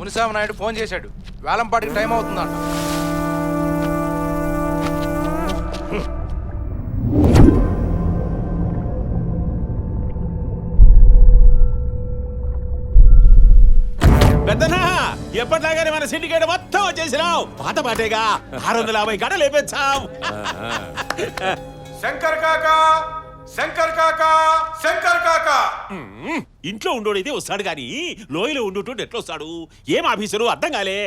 Muniswamy Naidu phone చేశాడు. వేలంపాటికి time అవుతుందంట. పెద్దనా ఎప్పటిలాగానే మన సిండికేట్ మొత్తం వచ్చేసినాం పాత పాటేగా ఆరు వందల యాభై గడ లేపించాం శంకర్ కాకా! శంకర్ కాకా శంకర్ కాకా. ఇంట్లో ఉండోడైతే వస్తాడు గాని లోయలో ఉండుంటూ ఎట్లా వస్తాడు ఏం ఆఫీసరు? అర్థం కాలే.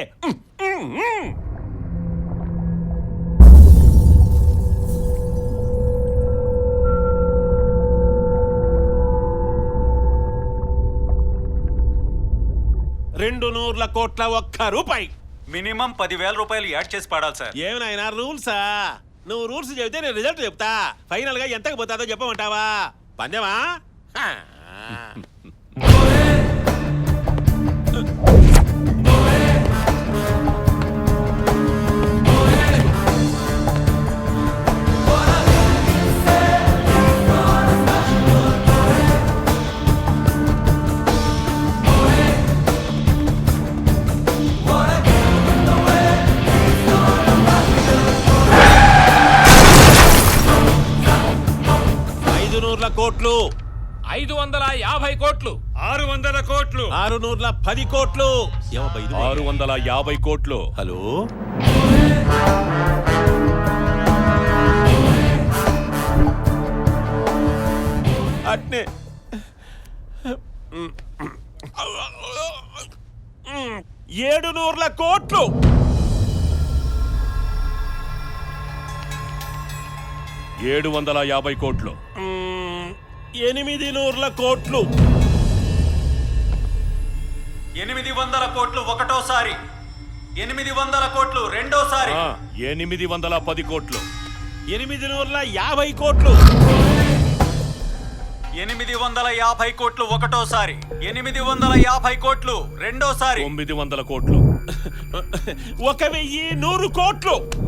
రెండు నూర్ల కోట్ల ఒక్క రూపాయి. మినిమం పదివేల రూపాయలు యాడ్ చేసి పాడాలి సార్. ఏమి నాయనా రూల్సా? నువ్వు రూల్స్ చెబితే నేను రిజల్ట్ చెప్తా. ఫైనల్గా ఎంతకు పోతాదో చెప్పమంటావా? పందెమా? కోట్లు. ఐదు వందల యాభై కోట్లు. ఆరు వందల కోట్లు. ఆరు నూర్ల పది కోట్లు. ఇది? ఆరు వందల యాభై కోట్లు. హలో? అట్నే. ఏడు నూర్ల కోట్లు. ఏడు వందల యాభై కోట్లు. ఎనిమిది నూర్ల కోట్లు. ఎనిమిది వందల కోట్లు ఒకటోసారి. ఎనిమిది వందల కోట్లు రెండోసారి. ఎనిమిది వందల పది కోట్లు. ఎనిమిది నూర్ల యాభై కోట్లు. ఎనిమిది వందల యాభై కోట్లు ఒకటోసారి. ఎనిమిది వందల యాభై కోట్లు రెండోసారి. తొమ్మిది వందల కోట్లు. ఒక వెయ్యి నూరు కోట్లు.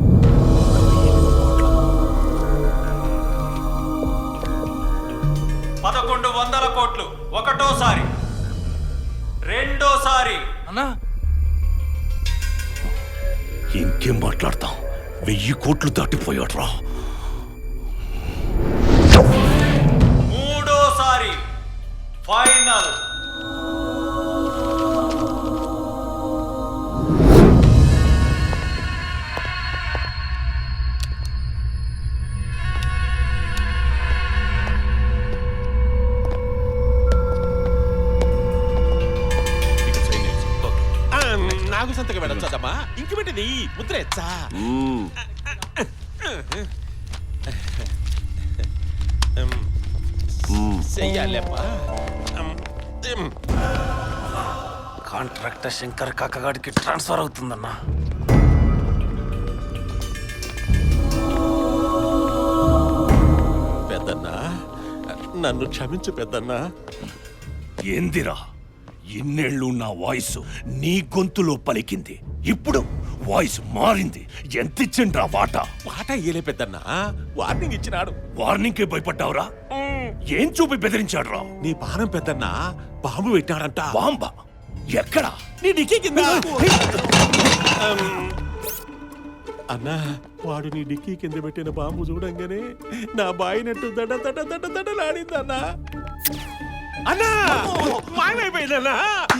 పదకొండు వందల కోట్లు. ఒకటోసారి. రెండోసారి. అన్నా. ఇంకేం మాట్లాడతాం? వెయ్యి కోట్లు దాటిపోయాడు రా మూడోసారి. ఫైనల్. నాకు సంతకం పెట్టచ్చమ్మా ఇంక పెట్టింది ముద్ర ఎచ్చా చెయ్యాలమ్మా. కాంట్రాక్టర్ శంకర్ కాకగాడికి ట్రాన్స్ఫర్ అవుతుందన్నా. పెద్దన్నా నన్ను క్షమించు పెద్దన్నా. ఏందిరా? ఇన్నేళ్ళు నా వాయిస్ నీ గొంతులో పలికింది. ఇప్పుడు వాయిస్ మారింది. ఎంత ఇచ్చిండ్రా వాటా? పాట ఇయ్యలే పెద్దన్నా. వార్నింగ్ ఇచ్చినాడు. వార్నింగ్కి భయపడ్డావురా? ఏం చూపి బెదిరించాడు రా నీ పానం పెద్దన్నా బాంబు పెట్టాడంట బాంబా? ఎక్కడా? నీ డిక్కీ కింద అన్నా వాడు నీ డిక్కీ కింద పెట్టిన బాంబు చూడంగానే నా బాయినట్టు దడ దడ దడ దడలాడిందన్నా. అన్నా! మాయమైపోయిందన్నా!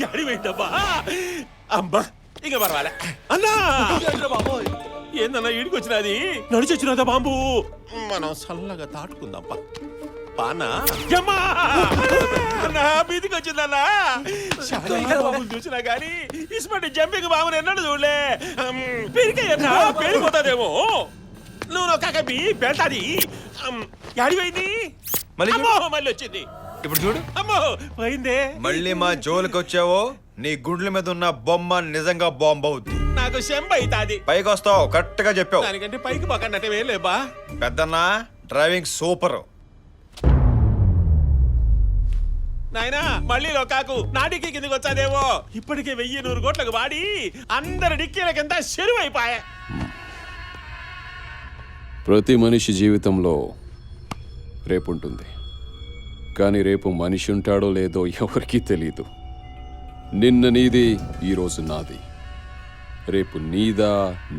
అడిపోయిందబ్బా అమ్మా ఇక పర్వాలే. అన్నా! ఏందన్నా ఈడికి వచ్చినది? నడిచొచ్చినదా బాంబు? మనం చల్లగా తాటుకుందాంపా పానా! అన్నా మీదికి వచ్చిందన్నా. బాబులు చూసినా గానీ ఇస్మంటి జంపింగ్ బాబుని ఎన్నడూ చూడలే. పెరిగాయన్నా పెరిగిపోతాదేమో. నువ్వు నొక్కకబి పెడతాది. యాడిపోయింది మళ్ళీ మళ్ళీ వచ్చింది. ఇప్పుడు చూడు. అమ్మో పోయిందే. మళ్ళీ మా జోలికి వచ్చావో నీ గుండ్ల మీద ఉన్న బొమ్మ నిజంగా బాంబ్ అవుద్ది నాకు శంబ అవుతాది. పైకి వస్తావు కరెక్ట్గా చెప్పావు. దానికంటే పైకి పక్కనట్టే వేయలేబా పెద్దన్న డ్రైవింగ్ సూపర్. నాయనా మళ్ళీ కాకు. నాటికి కిందకి వచ్చాదేమో. ఇప్పటికే వెయ్యి నూరు కోట్లకు వాడి అందరి డిక్కీల కింద చెరువు అయిపోయా ప్రతి మనిషి జీవితంలో రేపు ఉంటుంది కానీ రేపు మనిషి ఉంటాడో లేదో ఎవరికీ తెలియదు నిన్న నీది ఈరోజు నాది. రేపు నీదా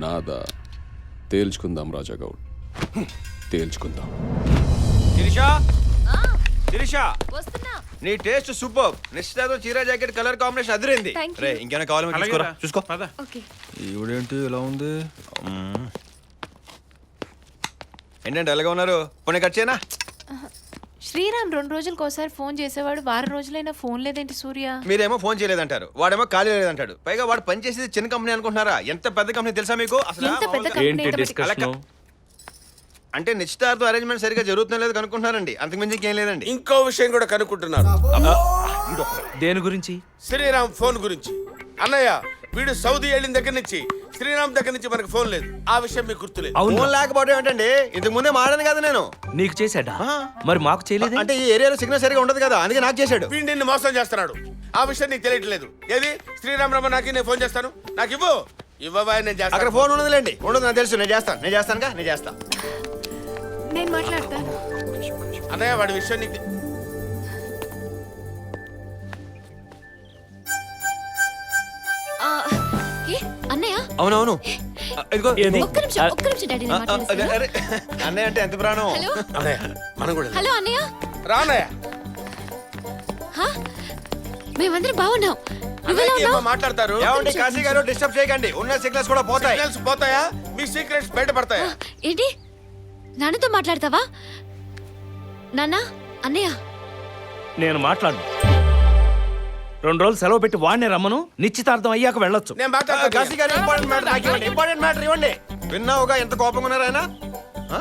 నాదా? తేల్చుకుందాం రాజాగౌడ్ తేల్చుకుందాం. శిరీషా శిరీషా వస్తున్నా. నీ టేస్ట్ సూపర్. నిశ్చితార్థం చీర జాకెట్ కలర్ కాంబినేషన్ అదిరింది. Thank you. రే ఇంకేమైనా చూసుకోరా చూసుకో. ఓకే. ఈవిడేంటి ఇలా ఉంది? మ్మ్. ఏంటంటే ఎలాగ ఉన్నారు? పోనీ కట్ చేయనా? శ్రీరామ్ రెండు రోజులకు ఒకసారి ఫోన్ చేసేవాడు వారం రోజులైనా ఫోన్ లేదేంటి సూర్య? మీరేమో ఫోన్ చేయలేదంటారు వాడేమో ఖాళీ లేదంటాడు. పైగా వాడు పని చేసేది చిన్న కంపెనీ అనుకుంటున్నారా? ఎంత పెద్ద కంపెనీ తెలుసా మీకు? అసలు ఎంత పెద్ద కంపెనీ అయితే అంటే నిశ్చితార్థం అరేంజ్మెంట్ సరిగా జరుగుతుందో లేదు కనుక్కుంటున్నారండి అంతకుమించి ఇంకేం లేదండి. ఇంకో విషయం కూడా కనుక్కుంటున్నారు. దేని గురించి? శ్రీరామ్ ఫోన్ గురించి. అన్నయ్య వీడు సౌదీ వెళ్ళిన దగ్గర నుంచి శ్రీరామ్ దగ్గర నుంచి మనకు ఫోన్ లేదు. ఆ విషయం మీకు గుర్తులేదు. అవును. ఫోన్ లేకపోవడం ఏంటండి ఇంతకు ముందే మాడాను కదా నేను. నీకు చేశాడా. మరి మాకు చేయలేదే? అంటే ఈ ఏరియాలో సిగ్నల్ సరిగా ఉండదు కదా అందుకే నాకు చేశాడు. వీడు నిన్ను మోసం చేస్తున్నాడు. ఆ విషయం నీకు తెలియట్లేదు ఏది? శ్రీరామ్ రమ్మ నాకు నేను ఫోన్ చేస్తాను. నాకు ఇవ్వు. ఇవ్వవా నేను అక్కడ చేస్తాను ఫోన్ ఉండదులేండి ఉండదు నాకు తెలుసు. నేను చేస్తాను. నేను చేస్తానుగా? నేను చేస్తా. నేను మాట్లాడతాను. అన్నయ్య వాడి విషయం నీకు అన్నయ్య? అవునవును. ఆ, ఇదిగో. ఒక్క నిమిషం ఒక్క నిమిషం డాడీ నేను మాట్లాడేస్తాను అరే, అన్నయ్య అంటే ఎంత ప్రాణం? హలో? అన్నయ్య మనం కూడా. హలో అన్నయ్య? రా అన్నయ్య. హా? మేమందరం బాగున్నాం. నువ్వెలా ఉన్నావు? మాట్లాడతారు. ఏమండి కాశీ గారు డిస్టర్బ్ చేయకండి. ఉన్న సిగ్నల్స్ కూడా పోతాయి. సిగ్నల్స్ పోతాయా? మీ సీక్రెట్స్ బయటపడతాయా? ఏంటి? నాన్నతో మాట్లాడతావా? నాన్న అన్నయ్య? నేను మాట్లాడు రెండు రోజులు సెలవు పెట్టి వాడినే రమ్మను. నిశ్చితార్థం అయ్యాక వెళ్ళొచ్చు. నేను ఆ, మాట్లాడతాను కాశీ గారు ఇంపార్టెంట్ మ్యాటర్ ఇవ్వండి ఇంపార్టెంట్ మ్యాటర్ ఇవ్వండి. విన్నావుగా ఎంత కోపంగా ఉన్నారు ఆయన? ఆ?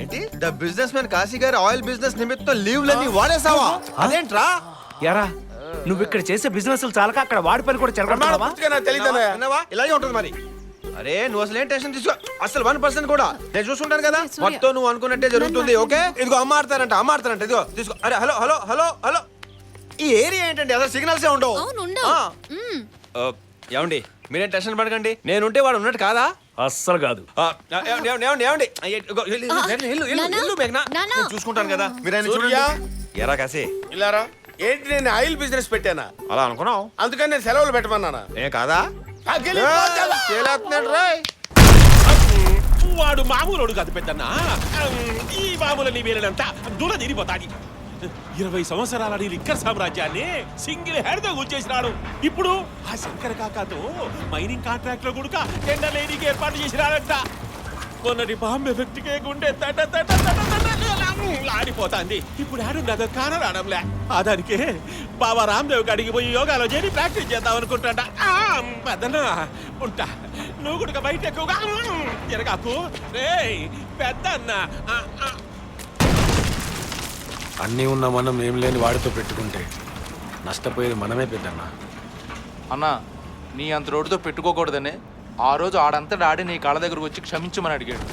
ఏంటి? ద బిజినెస్ మ్యాన్ కాశీ గారు ఆయిల్ బిజినెస్ నిమిత్తం లీవ్ లన్నీ వాడేసావా అదేంట్రా? ఎరా నువ్వు ఇక్కడ చేసే బిజినెస్ చాలక అక్కడ వాడి పని కూడా ప్రమాణ చెలగొడతావా పూర్తిగా నాకు తెలియదు అన్నయ్య విన్నావా? ఇలాగే ఉంటుంది మరి. అరే నువ్వు అసలు ఏం టెన్షన్ తీసుకో? అసలు వన్ పర్సెంట్ కూడా. నేను చూసుకుంటాను కదా. మొత్తం నువ్వు అనుకున్నట్టే జరుగుతుంది ఓకే? ఇదిగో అమ్మ ఆడతారంట అమ్మ ఆడతారంట. ఇదిగో తీసుకో. అరే హలో హలో హలో హలో. ఈ ఏరియా ఏంటండి? అసలు సిగ్నల్సే ఉండవు. అవును ఉండవు. ఆ. మ్మ్. ఏమండి? మీరేం టెన్షన్ పడకండి. నేనుంటే వాడు ఉన్నట్టు కాదా? అస్సలు కాదు. ఆ, ఏమండి, ఏమండి, ఏమండి, ఏమండి? అయ్య, ఇదిగో, వెళ్ళు, వెళ్ళు, వెళ్ళు, వెళ్ళు, వెళ్ళు, నానా, వెళ్ళు, మేఘనా. నానా. నేను చూసుకుంటాను కదా. మీరు ఆయన సూర్య. ఎరా కాసి ఇలారా ఏంటి నేను ఆయిల్ బిజినెస్ పెట్టానా? అలా అనుకున్నావు. అందుకని నేను సెలవులు పెట్టమన్నానా? ఏ కాదా? రోయ్. వాడు మామూలుడు కాదు పెద్దన్న. ఈ మామూలని వేలినంత దూల తిరిగిపోతాది ఇరవై సంవత్సరాల నీ లిక్కర్ సామ్రాజ్యాన్ని సింగిల్ హెడ్తో ఇప్పుడు ఆ శంకర్ కాకాతో మైనింగ్ కాంట్రాక్ట్లో కూడా టెండర్ లేడీకి ఏర్పాటు చేసినాడంట. మొన్నటి బాంబే వ్యక్తికే గుండె తట తట తట తట ఆడిపోతాంది. ఇప్పుడు ఆడున్నదో కానరాడంలే ఆ బాబా రామ్దేవ్ గడికి పోయి యోగాలో చేరి ప్రాక్టీస్ చేద్దాం అనుకుంటాడా. పెద్దనా ఉంటా. నువ్వు కూడా బయట ఎక్కువగా తిరగాకు. రే పెద్ద అన్న అన్నీ ఉన్న మనం ఏం లేని వాడితో పెట్టుకుంటే నష్టపోయేది మనమే పెద్దన్నా. అన్నా నీ అంత రోడ్డుతో పెట్టుకోకూడదనే ఆ రోజు ఆడంతటా ఆడి నీ కాళ్ళ దగ్గరకు వచ్చి క్షమించమని అడిగాడు.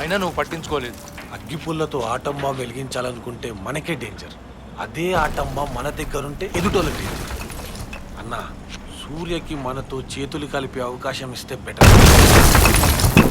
అయినా నువ్వు పట్టించుకోలేదు. అగ్గిపుల్లతో ఆటం బాంబు వెలిగించాలనుకుంటే మనకే డేంజర్ అదే ఆటం బాంబు మన దగ్గరుంటే ఎదుటోళ్ళకి డేంజర్ అన్నా సూర్యకి మనతో చేతులు కలిపే అవకాశం ఇస్తే బెటర్